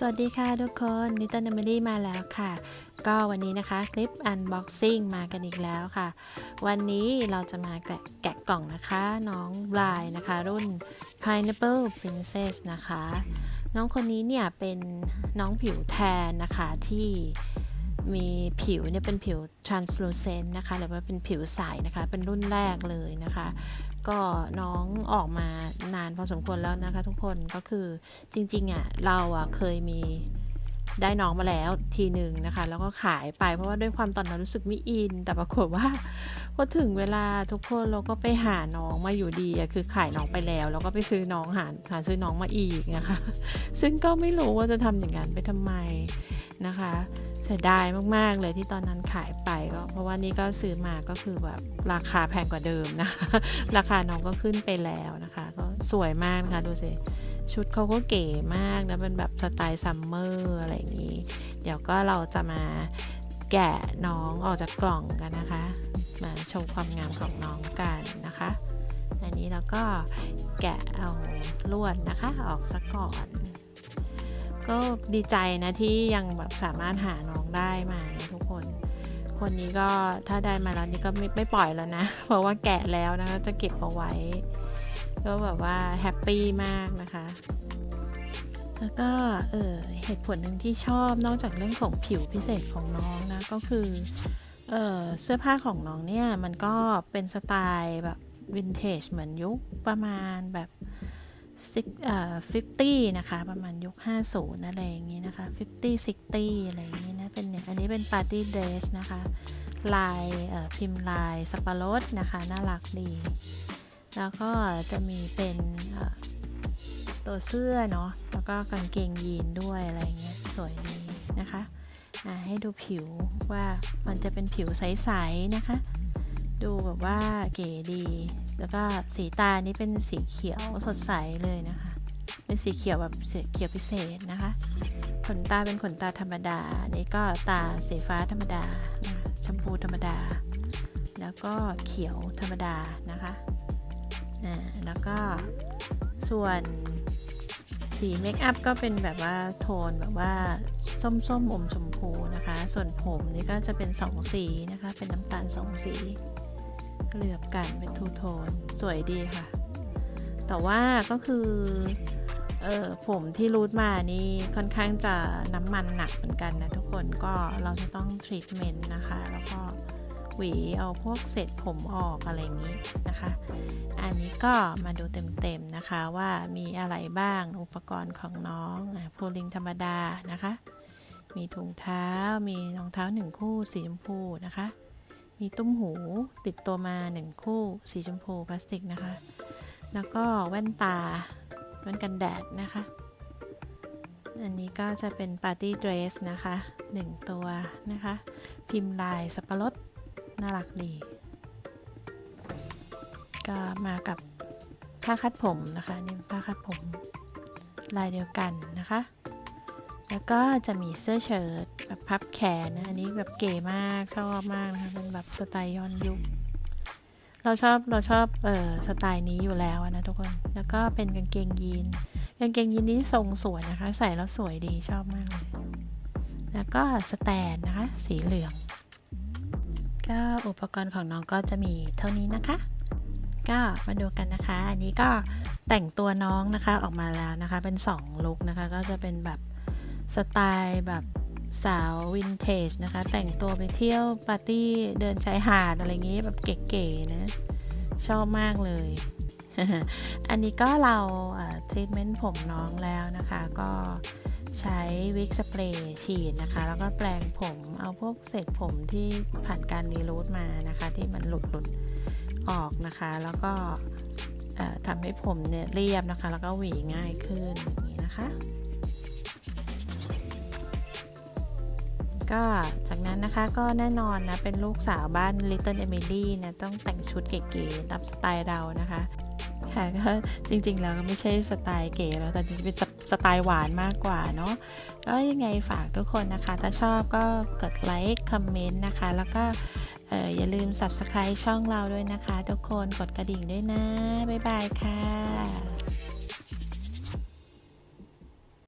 สวัสดีค่ะทุกคน Little n e m e r y มาแล้วค่ะ ก็วันนี้นะคะคลิป Unboxing มากันอีกแล้วค่ะ วันนี้เราจะมาแกะแกะกล่องนะคะ น้องบลายนะคะ รุ่น Pineapple Princess นะคะ น้องคนนี้เนี่ยเป็นน้องผิวแทนนะคะที่มีผิวเนี่ยเป็นผิว translucent นะคะหรือว่าเป็นผิวใสนะคะ เป็นรุ่นแรกเลยนะคะ ก็น้องออกมา นานพอสมควรแล้วนะคะ ทุกคนก็คือจริงๆอะเราอะเคยมีได้น้องมาแล้วทีหนึ่งนะคะ แล้วก็ขายไปเพราะว่าด้วยความตอนนั้นรู้สึกไม่อิน แต่ปรากฏว่าพอถึงเวลาทุกคนเราก็ไปหาน้องมาอยู่ดีอะคือขายน้องไปแล้ว แล้วก็ไปซื้อน้องหาหาซื้อน้องมาอีกนะคะ ซึ่งก็ไม่รู้ว่าจะทำอย่างนั้นไปทำไมนะคะเสียดายมาก ๆ เลยที่ตอนนั้นขายไปก็เพราะว่านี่ก็ซื้อมาก็คือแบบราคาแพงกว่าเดิมนะคะราคาน้องก็ขึ้นไปแล้วนะคะ ก็ สวยมากนะคะดูสิ ชุดเขาก็เก๋มากนะเป็นแบบสไตล์ซัมเมอร์อะไรอย่างนี้ เดี๋ยวก็เราจะมาแกะน้องออกจากกล่องกันนะคะ มาชว์ความงามของน้องกันนะคะ อันนี้เราก็แกะเอาลวดนะคะออกซะก่อน ก็ดีใจนะที่ยังแบบสามารถหาน้องได้มาทุกคน คนนี้ก็ถ้าได้มาแล้วนี่ก็ไม่ไม่ปล่อยแล้วนะ เพราะว่าแกะแล้วนะคะจะเก็บเอาไว้ ก็แบบว่าแฮปปี้มากนะคะ แล้วก็เออเหตุผลหนึ่งที่ชอบนอกจากเรื่องของผิวพิเศษของน้องนะก็คือเออเสื้อผ้าของน้องเนี่ยมันก็เป็นสไตล์แบบวินเทจเหมือนยุคประมาณแบบ10เอ่อ50นะคะ ประมาณยุค 50 อะไรอย่างนี้นะคะ50 60อะไรอย่างนี้นะเป็นเนี่ยอันนี้เป็นปาร์ตี้เดรสนะคะ ลายเอ่อพิมพ์ลายสับปะรดนะคะ น่ารักดี แล้วก็จะมีเป็นตัวเสื้อเนาะ แล้วก็กางเกงยีนด้วยอะไรเงี้ยสวยดีนะคะให้ดูผิวว่ามันจะเป็นผิวใสๆนะคะ ดูแบบว่าเก๋ดี แล้วก็สีตานี้เป็นสีเขียวสดใสเลยนะคะ เป็นสีเขียวแบบสีเขียวพิเศษนะคะ ขนตาเป็นขนตาธรรมดา นี่ก็ตาสีฟ้าธรรมดานะคะชมพูธรรมดา แล้วก็เขียวธรรมดานะคะ แล้วก็ส่วนสีเมคอัพก็เป็นแบบว่าโทนแบบว่าส้มส้มๆอมชมพูนะคะ ส่วนผมนี่ก็จะเป็นสองสีนะคะ เป็นน้ำตาลสองสีเหลือบกันเป็นทูโทนสวยดีค่ะ แต่ว่าก็คือเออผมที่รูทมานี่ค่อนข้างจะน้ำมันหนักเหมือนกันนะทุกคนก็เราจะต้องทรีทเมนต์นะคะ แล้วก็ หวีเอาพวกเศษผมออกอะไรอย่างนี้นะคะ อันนี้ก็มาดูเต็มๆนะคะว่ามีอะไรบ้างอุปกรณ์ของน้องโพลิงธรรมดานะคะ มีถุงเท้า มีรองเท้าหนึ่งคู่สีชมพูนะคะ มีตุ้มหูติดตัวมาหนึ่งคู่สีชมพูพลาสติกนะคะ แล้วก็แว่นตาแว่นกันแดดนะคะอันนี้ก็จะเป็นปาร์ตี้เดรสนะคะหนึ่งตัวนะคะ พิมพ์ลายสับปะรด น่ารักดี ก็มากับผ้าคัดผมนะคะนี่ผ้าคัดผมลายเดียวกันนะคะ แล้วก็จะมีเสื้อเชิ้ตแบบพับแขนนะ อันนี้แบบเก๋มากชอบมากนะคะเป็นแบบสไตล์ย้อนยุค เราชอบเราชอบเออสไตล์นี้อยู่แล้วนะทุกคน แล้วก็เป็นกางเกงยีน กางเกงยีนนี้ทรงสวยนะคะ ใส่แล้วสวยดีชอบมากเลย แล้วก็สแตนนะคะ สีเหลือง ก็อุปกรณ์ของน้องก็จะมีเท่านี้นะคะ ก็มาดูกันนะคะ อันนี้ก็แต่งตัวน้องนะคะออกมาแล้วนะคะ เป็น 2 ลุคนะคะ ก็จะเป็นแบบสไตล์แบบสาววินเทจนะคะ แต่งตัวไปเที่ยวปาร์ตี้เดินชายหาดอะไรอย่างงี้แบบเก๋ๆนะ ชอบมากเลย อันนี้ก็เราทรีทเมนต์ผมน้องแล้วนะคะ ก็ ใช้วิกสเปรย์ฉีดนะคะ แล้วก็แปลงผมเอาพวกเศษผมที่ผ่านการรีรูทมานะคะ ที่มันหลุดหลุดออกนะคะ แล้วก็ทำให้ผมเนี่ยเรียบนะคะ แล้วก็หวีง่ายขึ้นอย่างนี้นะคะ ก็จากนั้นนะคะก็แน่นอนนะ เป็นลูกสาวบ้าน Little Emily นะต้องแต่งชุดเก๋ๆตามสไตล์เรานะคะ ค่ะก็จริงๆแล้วก็ไม่ใช่สไตล์เก๋แล้วแต่จริงๆเป็นสไตล์หวานมากกว่าเนาะก็ยังไงฝากทุกคนนะคะ ถ้าชอบก็กดไลค์คอมเมนต์นะคะ แล้วก็เอ่ออย่าลืม subscribe ช่องเราด้วยนะคะ ทุกคนกดกระดิ่งด้วยนะ บ๊ายบายค่ะ